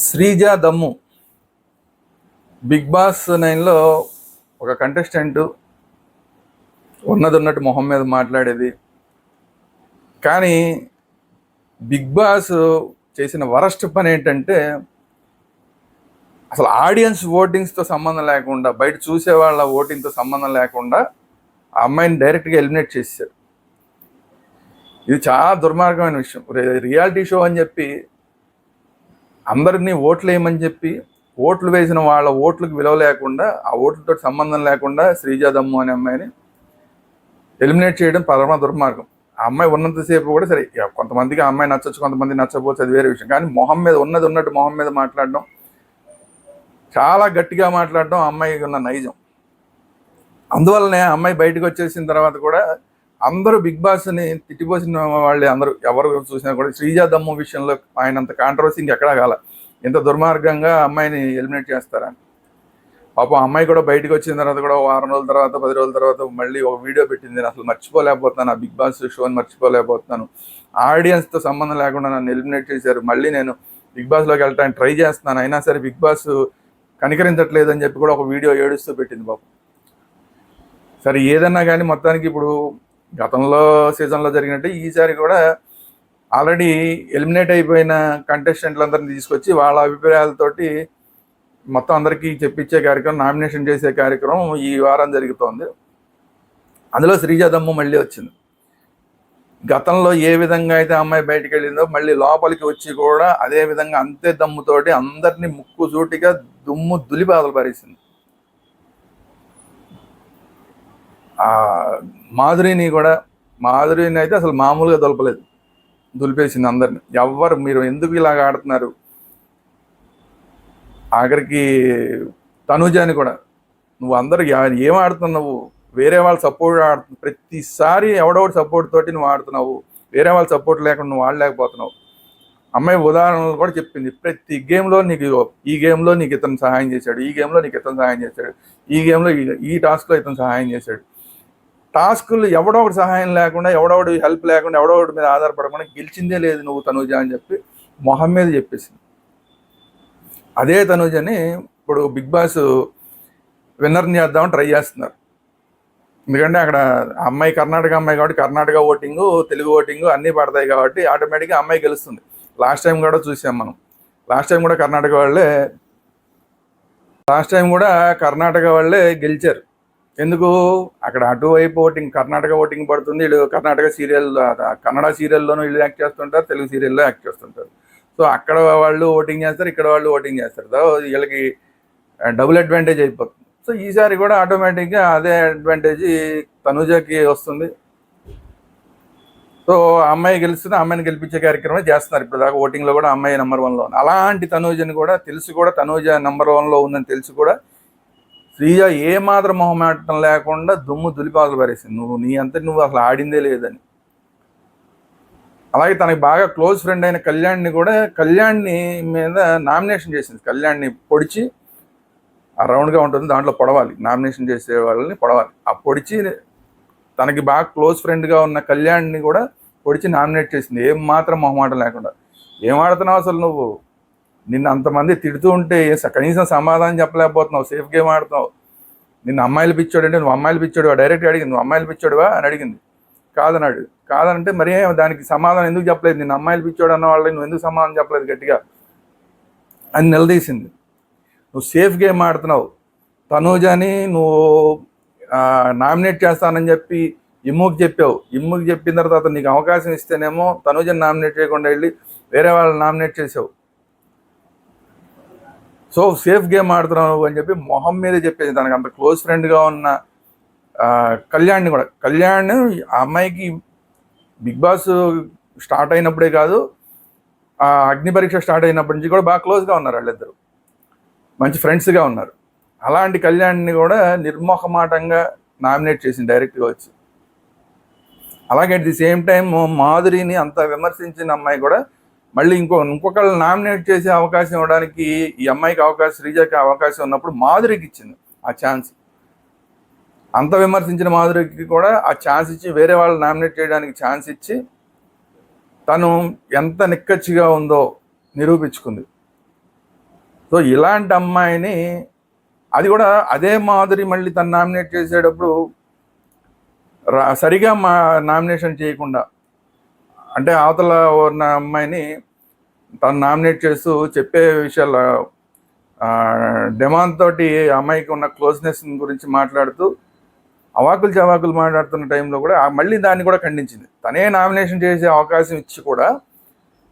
శ్రీజ దమ్ము. Big boss నైన్లో ఒక కంటెస్టెంట్ ఉన్నది ఉన్నట్టు మొహం మీద మాట్లాడేది. కానీ బిగ్ బాస్ చేసిన వరస్ట్ పని ఏంటంటే అసలు ఆడియన్స్ ఓటింగ్స్తో సంబంధం లేకుండా బయట చూసే వాళ్ళ ఓటింగ్తో సంబంధం లేకుండా ఆ అమ్మాయిని డైరెక్ట్గా ఎలిమినేట్ చేశారు. ఇది చాలా దుర్మార్గమైన విషయం. రియాలిటీ షో అని చెప్పి అందరినీ ఓట్లు వేయమని చెప్పి ఓట్లు వేసిన వాళ్ళ ఓట్లకు విలువ లేకుండా ఆ ఓట్లతో సంబంధం లేకుండా శ్రీజాదమ్ము అనే అమ్మాయిని ఎలిమినేట్ చేయడం పరమ దుర్మార్గం. ఆ అమ్మాయి ఉన్నంతసేపు కూడా సరే కొంతమందికి ఆ అమ్మాయి నచ్చచ్చు కొంతమంది నచ్చకపోవచ్చు అది వేరే విషయం. కానీ మొహం మీద ఉన్నది ఉన్నట్టు మొహం మీద మాట్లాడడం చాలా గట్టిగా మాట్లాడడం ఆ అమ్మాయికి ఉన్న నైజం. అందువల్లనే అమ్మాయి బయటకు వచ్చేసిన తర్వాత కూడా అందరూ బిగ్ బాస్ని తిట్టిపోసిన వాళ్ళే అందరూ. ఎవరు చూసినా కూడా శ్రీజా దమ్ము విషయంలో ఆయన అంత కాంట్రవర్సీ ఇంకెక్కడా కాల. ఇంత దుర్మార్గంగా అమ్మాయిని ఎలిమినేట్ చేస్తారని పాపం అమ్మాయి కూడా బయటకు వచ్చిన తర్వాత కూడా వారం రోజుల తర్వాత పది రోజుల తర్వాత మళ్ళీ ఒక వీడియో పెట్టింది. నేను అసలు మర్చిపోలేకపోతున్నాను. ఆ బిగ్ బాస్ షోని మర్చిపోలేకపోతున్నాను. ఆడియన్స్తో సంబంధం లేకుండా నన్ను ఎలిమినేట్ చేశారు. మళ్ళీ నేను బిగ్ బాస్లోకి వెళ్ళటానికి ట్రై చేస్తున్నాను. అయినా సరే బిగ్ బాస్ కనికరించట్లేదు అని చెప్పి కూడా ఒక వీడియో ఏడుస్తూ పెట్టింది పాపం. సరే ఏదన్నా కానీ మొత్తానికి ఇప్పుడు గతంలో సీజన్లో జరిగినట్టు ఈసారి కూడా ఆల్రెడీ ఎలిమినేట్ అయిపోయిన కంటెస్టెంట్లందరినీ తీసుకొచ్చి వాళ్ళ అభిప్రాయాలతోటి మొత్తం అందరికీ చెప్పించే కార్యక్రమం నామినేషన్ చేసే కార్యక్రమం ఈ వారం జరుగుతోంది. అందులో శ్రీజాదమ్మ మళ్ళీ వచ్చింది. గతంలో ఏ విధంగా అయితే అమ్మాయి బయటికి వెళ్ళిందో మళ్ళీ లోపలికి వచ్చి కూడా అదే విధంగా అంతే దమ్ముతోటి అందరినీ ముక్కు సూటిగా దుమ్ము దులిపాదలు పరిచింది ఆ మాధురిని కూడా మాధురిని అయితే అసలు మామూలుగా దొలపలేదు. దులిపేసింది అందరిని. ఎవ్వరు మీరు ఎందుకు ఇలాగ ఆడుతున్నారు? ఆఖరికి తనుజాని కూడా నువ్వు అందరు ఏం ఆడుతున్నావు? వేరే వాళ్ళ సపోర్ట్ ఆడుతు ప్రతిసారి ఎవడోటి సపోర్ట్ తోటి నువ్వు ఆడుతున్నావు. వేరే వాళ్ళ సపోర్ట్ లేకుండా నువ్వు ఆడలేకపోతున్నావు. అమ్మాయి ఉదాహరణలు కూడా చెప్పింది. ప్రతి గేమ్లో నీకు ఈ గేమ్లో నీకు ఇతను సహాయం చేశాడు. ఈ గేమ్లో నీకు ఇతను సహాయం చేశాడు. ఈ గేమ్లో ఈ- ఈ టాస్క్లో ఇతను సహాయం చేశాడు. టాస్కులు ఎవడో ఒకటి సహాయం లేకుండా ఎవడో ఒకటి హెల్ప్ లేకుండా ఎవడో ఒకటి మీద ఆధారపడకుండా గెలిచిందే లేదు నువ్వు తనుజ అని చెప్పి మొహం మీద చెప్పేసింది. అదే తనుజని ఇప్పుడు బిగ్ బాస్ విన్నర్ని చేద్దామని ట్రై చేస్తున్నారు. ఎందుకంటే అక్కడ అమ్మాయి కర్ణాటక అమ్మాయి కాబట్టి కర్ణాటక ఓటింగ్ తెలుగు ఓటింగ్ అన్నీ పడతాయి కాబట్టి ఆటోమేటిక్గా అమ్మాయి గెలుస్తుంది. లాస్ట్ టైం కూడా చూసాం మనం. లాస్ట్ టైం కూడా కర్ణాటక వాళ్ళే లాస్ట్ టైం కూడా కర్ణాటక వాళ్ళే గెలిచారు. ఎందుకు? అక్కడ అటువైపు ఓటింగ్ కర్ణాటక ఓటింగ్ పడుతుంది. వీళ్ళు కర్ణాటక సీరియల్ కన్నడ సీరియల్లోనూ వీళ్ళు యాక్ట్ చేస్తుంటారు తెలుగు సీరియల్లో యాక్ట్ చేస్తుంటారు. సో అక్కడ వాళ్ళు ఓటింగ్ చేస్తారు ఇక్కడ వాళ్ళు ఓటింగ్ చేస్తారు. వీళ్ళకి డబుల్ అడ్వాంటేజ్ అయిపోతుంది. సో ఈసారి కూడా ఆటోమేటిక్గా అదే అడ్వాంటేజ్ తనుజకి వస్తుంది. సో అమ్మాయి గెలుస్తుంది అమ్మాయిని గెలిపించే కార్యక్రమం చేస్తున్నారు ఇప్పుడు దాకా ఓటింగ్లో కూడా అమ్మాయి నెంబర్ వన్లో ఉంది. అలాంటి తనూజని కూడా తెలిసి కూడా తనూజ నెంబర్ వన్లో ఉందని తెలిసి కూడా శ్రీజ ఏ మాత్రం మొహమాటం లేకుండా దుమ్ము దులిపాకులు పారేసింది. నువ్వు నీ అంతటి నువ్వు అసలు ఆడిందే లేదని. అలాగే తనకి బాగా క్లోజ్ ఫ్రెండ్ అయిన కళ్యాణ్ని కూడా కళ్యాణ్ని మీద నామినేషన్ చేసింది. కళ్యాణ్ని పొడిచి ఆ రౌండ్గా ఉంటుంది దాంట్లో పొడవాలి. నామినేషన్ చేసే వాళ్ళని పొడవాలి. ఆ పొడిచి తనకి బాగా క్లోజ్ ఫ్రెండ్గా ఉన్న కళ్యాణ్ని కూడా పొడిచి నామినేట్ చేసింది. ఏం మాత్రం మొహమాటం లేకుండా. ఏం ఆడుతున్నావు అసలు నువ్వు? నిన్ను అంతమంది తిడుతూ ఉంటే స- కనీసం సమాధానం చెప్పలేకపోతున్నావు సేఫ్ గేమ్ ఆడుతున్నావు. నిన్ను అమ్మాయిలు పిచ్చాడు అంటే నువ్వు అమ్మాయిలు పిచ్చాడువా? డైరెక్ట్ అడిగింది నువ్వు అమ్మాయిలు పిచ్చాడువా? అని అడిగింది. కాదన్నాడు. కాదంటే మరి దానికి సమాధానం ఎందుకు చెప్పలేదు? నిన్ను అమ్మాయిలు పిచ్చాడు అన్న వాళ్ళని నువ్వు ఎందుకు సమాధానం చెప్పలేదు గట్టిగా? అని నిలదీసింది. నువ్వు సేఫ్ గేమ్ ఆడుతున్నావు. తనూజని నువ్వు నామినేట్ చేస్తానని చెప్పి ఇమ్ముకి చెప్పావు. ఇమ్ముకి చెప్పిన తర్వాత నీకు అవకాశం ఇస్తేనేమో తనూజని నామినేట్ చేయకుండా వెళ్ళి వేరే వాళ్ళని నామినేట్ చేసావు. సో సేఫ్ గేమ్ ఆడుతున్నావు అని చెప్పి మొహం మీద చెప్పేసి తనకు అంత క్లోజ్ ఫ్రెండ్గా ఉన్న కళ్యాణ్ని కూడా. కళ్యాణ్ ఆ అమ్మాయికి బిగ్ బాస్ స్టార్ట్ అయినప్పుడే కాదు ఆ అగ్ని పరీక్ష స్టార్ట్ అయినప్పటి నుంచి కూడా బాగా క్లోజ్గా ఉన్నారు వాళ్ళిద్దరు. మంచి ఫ్రెండ్స్గా ఉన్నారు. అలాంటి కళ్యాణ్ని కూడా నిర్మోహమాటంగా నామినేట్ చేసింది డైరెక్ట్గా వచ్చి. అలాగే అట్ ది సేమ్ టైం మాధురిని అంత విమర్శించిన అమ్మాయి కూడా మళ్ళీ ఇంకో ఇంకొకళ్ళు నామినేట్ చేసే అవకాశం ఇవ్వడానికి ఈ అమ్మాయికి అవకాశం శ్రీజకి అవకాశం ఉన్నప్పుడు మాధురికి ఇచ్చింది ఆ ఛాన్స్. అంత విమర్శించిన మాధురికి కూడా ఆ ఛాన్స్ ఇచ్చి వేరే వాళ్ళు నామినేట్ చేయడానికి ఛాన్స్ ఇచ్చి తను ఎంత నిక్కచ్చిగా ఉందో నిరూపించుకుంది. సో ఇలాంటి అమ్మాయిని అది కూడా అదే మాధురి మళ్ళీ తను నామినేట్ చేసేటప్పుడు సరిగా మా నామినేషన్ చేయకుండా అంటే అవతల ఉన్న అమ్మాయిని తను నామినేట్ చేస్తూ చెప్పే విషయాలు డిమాండ్ తోటి అమ్మాయికి ఉన్న క్లోజ్నెస్ గురించి మాట్లాడుతూ అవాకులు చవాకులు మాట్లాడుతున్న టైంలో కూడా మళ్ళీ దాన్ని కూడా ఖండించింది. తనే నామినేషన్ చేసే అవకాశం ఇచ్చి కూడా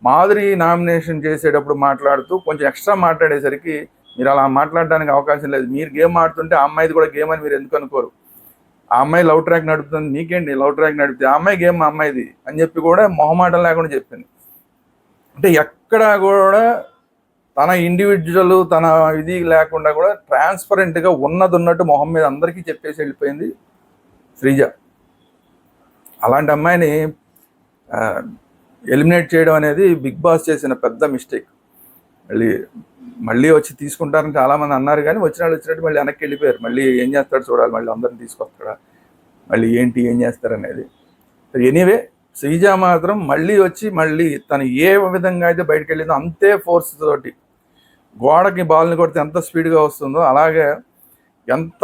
మాధురి నామినేషన్ చేసేటప్పుడు మాట్లాడుతూ కొంచెం ఎక్స్ట్రా మాట్లాడేసరికి మీరు అలా మాట్లాడడానికి అవకాశం లేదు. మీరు గేమ్ ఆడుతుంటే ఆ అమ్మాయిది కూడా గేమ్ అని మీరు ఎందుకు అనుకోరు? ఆ అమ్మాయి లవ్ ట్రాక్ నడుపుతుంది నీకేంటి లవ్ ట్రాక్ నడిపితే? ఆ అమ్మాయి గేమ్ మా అమ్మాయిది? అని చెప్పి కూడా మొహమాటం లేకుండా చెప్పింది. అంటే ఎక్కడ కూడా తన ఇండివిజువల్ తన ఇది లేకుండా కూడా ట్రాన్స్పరెంట్గా ఉన్నది ఉన్నట్టు మొహం మీద అందరికీ చెప్పేసి వెళ్ళిపోయింది శ్రీజ. అలాంటి అమ్మాయిని ఎలిమినేట్ చేయడం అనేది బిగ్ బాస్ చేసిన పెద్ద మిస్టేక్. మళ్ళీ మళ్ళీ వచ్చి తీసుకుంటారని చాలామంది అన్నారు కానీ వచ్చిన వాళ్ళు వచ్చినట్టు మళ్ళీ వెనక్కి వెళ్ళిపోయారు. మళ్ళీ ఏం చేస్తాడు చూడాలి. మళ్ళీ అందరిని తీసుకొస్తాడా? మళ్ళీ ఏంటి ఏం చేస్తారనేది. ఎనీవే శ్రీజ మాత్రం మళ్ళీ వచ్చి మళ్ళీ తను ఏ విధంగా అయితే బయటకు వెళ్ళిందో అంతే ఫోర్స్ తోటి గోడకి బాల్ని కొడితే ఎంత స్పీడ్గా వస్తుందో అలాగే ఎంత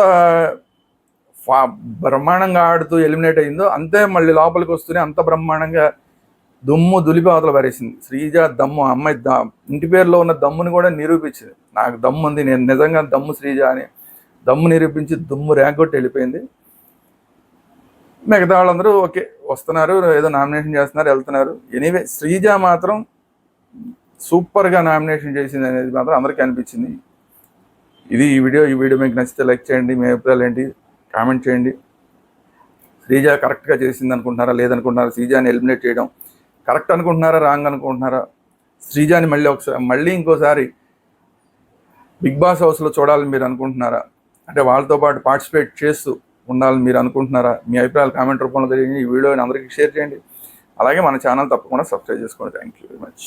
ఫా బ్రహ్మాండంగా ఆడుతూ ఎలిమినేట్ అయిందో అంతే మళ్ళీ లోపలికి వస్తూనే అంత బ్రహ్మాండంగా దుమ్ము దులిపి అవతల పారేసింది శ్రీజ దమ్ము ఆ అమ్మాయి ద ఇంటి పేరులో ఉన్న దమ్ముని కూడా నిరూపించింది. నాకు దమ్ము ఉంది నేను నిజంగా దమ్ము శ్రీజ అని. దమ్ము నిరూపించి దుమ్ము ర్యాంకొట్టి వెళ్ళిపోయింది. మిగతా వాళ్ళందరూ ఓకే వస్తున్నారు ఏదో నామినేషన్ చేస్తున్నారు వెళ్తున్నారు. ఎనీవే శ్రీజ మాత్రం సూపర్గా నామినేషన్ చేసింది అనేది మాత్రం అందరికీ అనిపించింది. ఇది ఈ వీడియో ఈ వీడియో మీకు నచ్చితే లైక్ చేయండి మీ అభిప్రాయాలు ఏంటి కామెంట్ చేయండి. శ్రీజ కరెక్ట్గా చేసింది అనుకుంటున్నారా లేదనుకుంటున్నారా శ్రీజాని ఎలిమినేట్ చేయడం. కరెక్ట్ అనుకుంటున్నారా? రాంగ్ అనుకుంటున్నారా? శ్రీజాని మళ్ళీ ఒకసారి మళ్ళీ ఇంకోసారి బిగ్ బాస్ హౌస్లో చూడాలని మీరు అనుకుంటున్నారా? అంటే వాళ్ళతో పాటు పార్టిసిపేట్ చేస్తూ ఉండాలని మీరు అనుకుంటున్నారా? మీ అభిప్రాయాలు కామెంట్ రూపంలో తెలియజేయండి. ఈ వీడియోని అందరికీ షేర్ చేయండి. అలాగే మన ఛానల్ తప్పకుండా సబ్స్క్రైబ్ చేసుకోండి. Thank you very much.